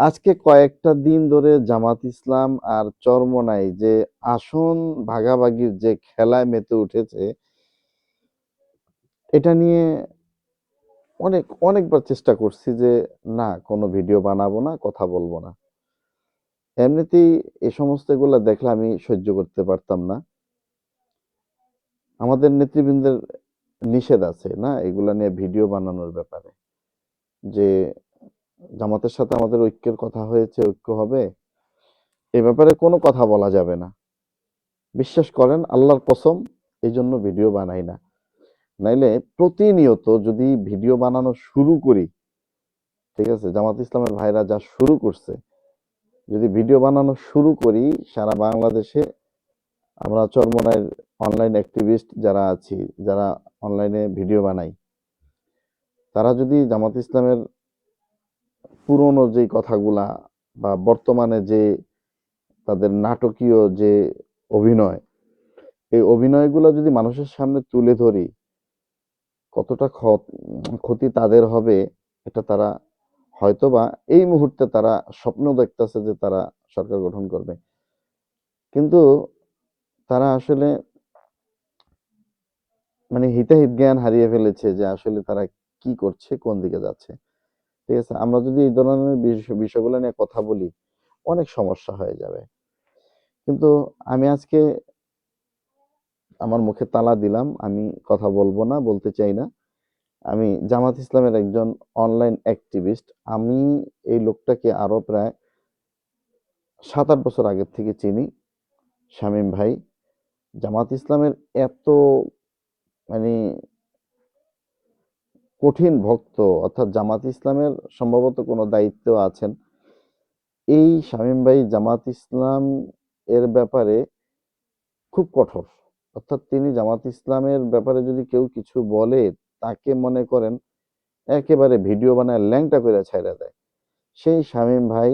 আজকে কয়েকটা দিন ধরে জামাত ইসলাম আর চরমনাই যে আসন ভাগাভাগির যে খেলায় মেতে উঠেছে, এটা নিয়ে অনেক, অনেকবার চেষ্টা করছি যে না, কোনো ভিডিও বানাবো না, কথা বলব না। এমনিতেই এই সমস্ত এগুলা দেখলে আমি সহ্য করতে পারতাম না। আমাদের নেতৃবৃন্দের নিষেধ আছে না, এগুলা নিয়ে ভিডিও বানানোর ব্যাপারে, যে জামাতের সাথে আমাদের ঐক্যের কথা হয়েছে, ঐক্য হবে, এ ব্যাপারে কোনো কথা বলা যাবে না। বিশ্বাস করেন, আল্লাহর কসম, এই জন্য ভিডিও বানাই না। নাইলে প্রতিনিয়ত যদি ভিডিও বানানো শুরু করি, ঠিক আছে, জামাত ইসলামের ভাইরা যা শুরু করছে, যদি ভিডিও বানানো শুরু করি, সারা বাংলাদেশে আমরা চরমনায়ের অনলাইন অ্যাক্টিভিস্ট যারা আছি, যারা অনলাইনে ভিডিও বানাই, তারা যদি জামাত ইসলামের পুরনো যে কথাগুলা বা বর্তমানে যে তাদের নাটকীয় যে অভিনয়, এই অভিনয়গুলো যদি মানুষের সামনে তুলে ধরি, কতটা ক্ষতি তাদের হবে এটা তারা হয়তোবা এই মুহূর্তে তারা স্বপ্ন দেখতেছে যে তারা সরকার গঠন করবে। কিন্তু তারা আসলে মানে হিতাহিত জ্ঞান হারিয়ে ফেলেছে যে আসলে তারা কি করছে, কোন দিকে যাচ্ছে। ঠিক আছে? আমরা যদি এই ধরনের বিষয়গুলো নিয়ে কথা বলি, অনেক সমস্যা হয়ে যাবে। কিন্তু আমি আজকে আমার মুখে তালা দিলাম, আমি কথা বলব না, বলতে চাই না। আমি জামাত ইসলামের একজন অনলাইন অ্যাক্টিভিস্ট আমি এই লোকটাকে আরও প্রায় সাত আট বছর আগের থেকে চিনি, শামীম ভাই। জামাত ইসলামের এত মানে কঠিন ভক্ত, অর্থাৎ জামাত ইসলামের সম্ভবত কোনো দায়িত্ব আছেন। এই শামীম ভাই জামাত ইসলাম এর ব্যাপারে খুব কঠোর। অর্থাৎ তিনি জামাত ইসলামের ব্যাপারে যদি কেউ কিছু বলে, তাকে মনে করেন একেবারে ভিডিও বানায় ল্যাংটা করে ছাইড়া দেয়। সেই শামীম ভাই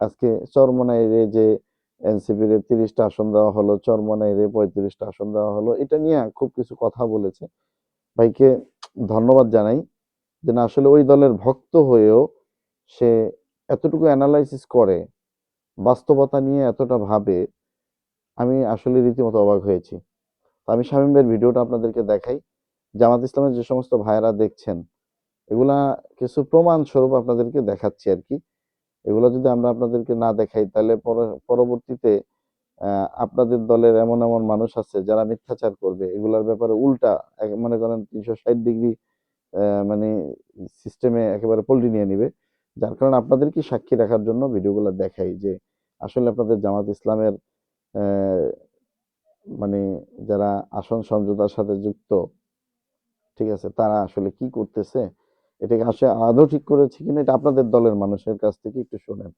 আজকে চরমনাইরে যে এনসিপির তিরিশটা আসন দেওয়া হলো, চরমনাইরে পঁয়ত্রিশটা আসন দেওয়া হলো, এটা নিয়ে খুব কিছু কথা বলেছে। ভাইকে ধন্যবাদ জানাই যে না, আসলে ওই দলের ভক্ত হয়েও সে এতটুকু অ্যানালাইসিস করে, বাস্তবতা নিয়ে এতটা ভাবে, আমি আসলে রীতিমতো অবাক হয়েছি। আমি শামীম ভাইয়ের ভিডিওটা আপনাদেরকে দেখাই, জামাত ইসলামের যে সমস্ত ভাইয়েরা দেখছেন, এগুলা কিছু প্রমাণ স্বরূপ আপনাদেরকে দেখাচ্ছি আর কি। এগুলো যদি আমরা আপনাদেরকে না দেখাই, তাহলে পর- পরবর্তীতে আপনাদের দলের এমন এমন মানুষ আছে যারা মিথ্যাচার করবে। এগুলার ব্যাপারে উল্টা মনে করেন তিনশো ষাট ডিগ্রি মানে সিস্টেমে একেবারে পল্টি নিয়ে নিবে। যার কারণে আপনাদেরকে সাক্ষী রাখার জন্য ভিডিওগুলো দেখাই যে আসলে আপনাদের জামাত ইসলামের মানে যারা আসন সমঝোতার সাথে যুক্ত, ঠিক আছে, তারা আসলে কি করতেছে, এটাকে আসলে আদৌ ঠিক করেছে কিনা, এটা আপনাদের দলের মানুষের কাছ থেকে একটু শুনেন।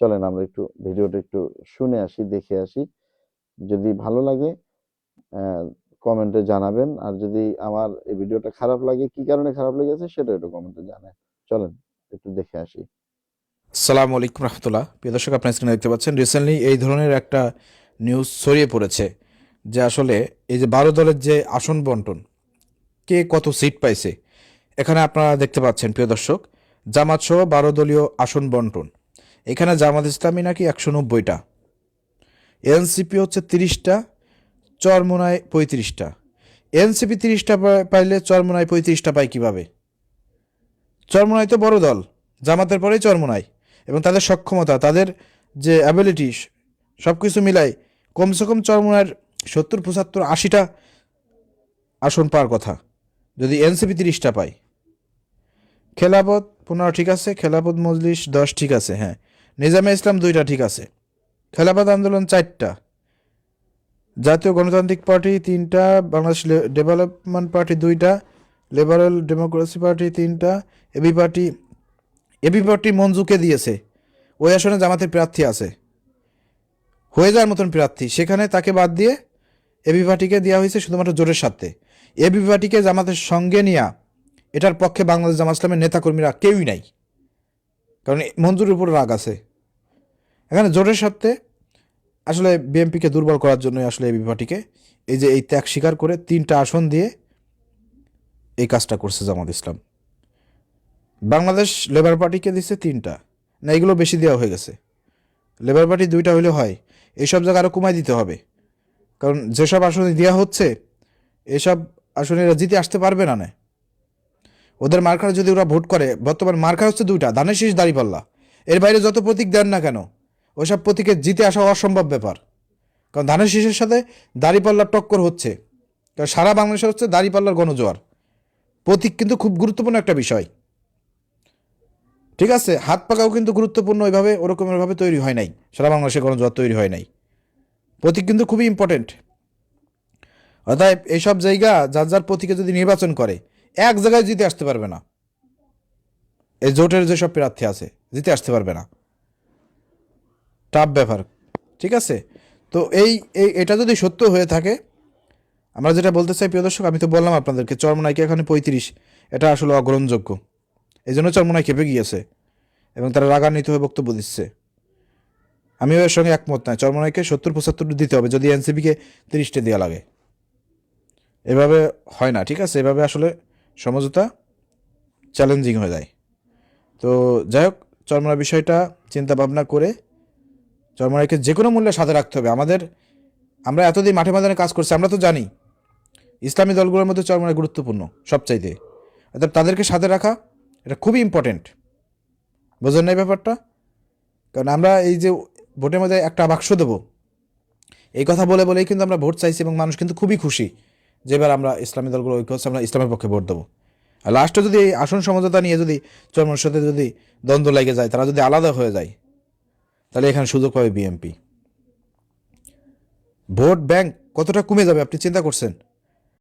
চলেন আমরা একটু ভিডিওটা একটু শুনে আসি, দেখে আসি। যদি ভালো লাগে কমেন্টে জানাবেন। আর যদি আমার এই ভিডিওটা খারাপ লাগে, কি কারণে খারাপ লেগেছে সেটা একটু কমেন্টে জানান। চলেন, একটু দেখে আসি। সালাম আলাইকুম রহমতুল্লাহ। প্রিয় দর্শক, আপনার স্ক্রিনে দেখতে পাচ্ছেন রিসেন্টলি এই ধরনের একটা নিউজ ছড়িয়ে পড়েছে, যে আসলে এই যে বারো দলের যে আসন বন্টন, কে কত সিট পাইছে? এখানে আপনারা দেখতে পাচ্ছেন, প্রিয় দর্শক জামাত সহ বারো দলীয় আসন বন্টন। এখানে জামাত ইসলামী নাকি একশো নব্বইটা। এনসিপি হচ্ছে তিরিশটা, চরমোনায় পঁয়ত্রিশটা। এনসিপি তিরিশটা পাইলে চরমোনায় পঁয়ত্রিশটা পায় কীভাবে? চরমোনায় তো বড় দল, জামাতের পরেই চরমোনাই এবং তাদের সক্ষমতা, তাদের যে অ্যাবিলিটি সব কিছু মিলাই কমসে কম চরমোনার সত্তর, পঁচাত্তর, আশিটা আসন পাওয়ার কথা, যদি এনসিপি তিরিশটা পায়। খেলাপথ পনেরো ঠিক আছে, খেলাপথ মজলিস দশ ঠিক আছে হ্যাঁ। নিজামে ইসলাম দুইটা ঠিক আছে। খেলাপথ আন্দোলন চারটা। জাতীয় গণতান্ত্রিক পার্টি তিনটা, বাংলাদেশ ডেভেলপমেন্ট পার্টি দুইটা, লিবারেল ডেমোক্রেসি পার্টি তিনটা, এবি পার্টি এবি পার্টি মঞ্জুকে দিয়েছে। ওই আসনে জামাতের প্রার্থী আছে। হয়ে যাওয়ার মতন প্রার্থী। সেখানে তাকে বাদ দিয়ে এবি পার্টিকে দেওয়া হয়েছে শুধুমাত্র জোরের সাথে এবি পার্টিকে জামাতের সঙ্গে নিয়ে এটার পক্ষে বাংলাদেশ জামাত ইসলামের নেতাকর্মীরা কেউই নাই। কারণ এই মঞ্জুরের উপর রাগ আছে। এখানে জোরের সাথে আসলে বিএনপিকে দুর্বল করার জন্যই আসলে এবি পার্টিকে এই যে এই ত্যাগ স্বীকার করে তিনটা আসন দিয়ে এই কাজটা করছে জামাত ইসলাম। বাংলাদেশ লেবার পার্টিকে দিচ্ছে তিনটা। না, এগুলো বেশি দেওয়া হয়ে গেছে। লেবার পার্টি দুইটা হলে হয়। এইসব জায়গা আরও কমাই দিতে হবে। কারণ যেসব আসনে দেওয়া হচ্ছে, এসব আসনে এরা জিতে আসতে পারবে না না। ওদের মার্কার যদি ওরা ভোট করে, বর্তমান মার্কার হচ্ছে দুইটা ধানের শীষ দাঁড়িপাল্লা। এর বাইরে যত প্রতীক দেন না কেন ওইসব প্রতীকে জিতে আসা অসম্ভব ব্যাপার। কারণ ধানের শীষের সাথে দাঁড়িপাল্লার টক্কর হচ্ছে। কারণ সারা বাংলাদেশে হচ্ছে দাঁড়িপাল্লার গণজোয়ার প্রতীক কিন্তু খুব গুরুত্বপূর্ণ একটা বিষয়। ঠিক আছে, হাত পাকাও কিন্তু গুরুত্বপূর্ণ, ওইভাবে ওরকমেরভাবে তৈরি হয় নাই। সারা বাংলাদেশে গণজোয়ার তৈরি হয় নাই। প্রতীক কিন্তু খুবই ইম্পর্টেন্ট অতএব এইসব জায়গা, যার যার প্রতীকে যদি নির্বাচন করে এক জায়গায় জিতে আসতে পারবে না। এই জোটের যেসব প্রার্থী আছে, জিতে আসতে পারবে না। টাফ ব্যাপার, ঠিক আছে? তো এই এই, এটা যদি সত্য হয়ে থাকে, আমরা যেটা বলতে চাই, প্রিয় দর্শক, আমি তো বললাম আপনাদেরকে, চরমনাইকে এখানে পঁয়ত্রিশ, এটা আসলে অগ্রহণযোগ্য। এই জন্য চরমনাই খেপে গিয়েছে এবং তারা রাগান্বিত হয়ে বক্তব্য দিচ্ছে। আমিও এর সঙ্গে একমত নয়, চরমনাইকে সত্তর পঁচাত্তর দিতে হবে, যদি এনসিপিকে তিরিশটা দেওয়া লাগে। এভাবে হয় না, ঠিক আছে? এভাবে আসলে সমঝোতা চ্যালেঞ্জিং হয়ে যায়। তো যাই হোক চরমনা বিষয়টা চিন্তা ভাবনা করে চরমনাইকে যে কোনো মূল্যে সাথে রাখতে হবে। আমাদের, আমরা এতদিন মাঠে ময়দানে কাজ করছি, আমরা তো জানি ইসলামী দলগুলোর মধ্যে চরমনাই গুরুত্বপূর্ণ সবচাইতে। অর্থাৎ তাদেরকে সাথে রাখা, এটা খুবই ইম্পর্টেন্ট বোঝেন না এই ব্যাপারটা? কারণ আমরা এই যে ভোটের মধ্যে একটা বাক্স দেবো, এই কথা বলে বলেই কিন্তু আমরা ভোট চাইছি এবং মানুষ কিন্তু খুবই খুশি। যে এবার আমরা ইসলামী দলগুলো ঐক্য হচ্ছে, আমরা ইসলামের পক্ষে ভোট দেবো। আর লাস্টে যদি এই আসন সমঝোতা নিয়ে যদি চরমনের সাথে যদি দ্বন্দ্ব লেগে যায়, তারা যদি আলাদা হয়ে যায়, তাহলে এখানে সুযোগ পাবে বিএনপি। ভোট ব্যাংক কতটা কমে যাবে আপনি চিন্তা করছেন?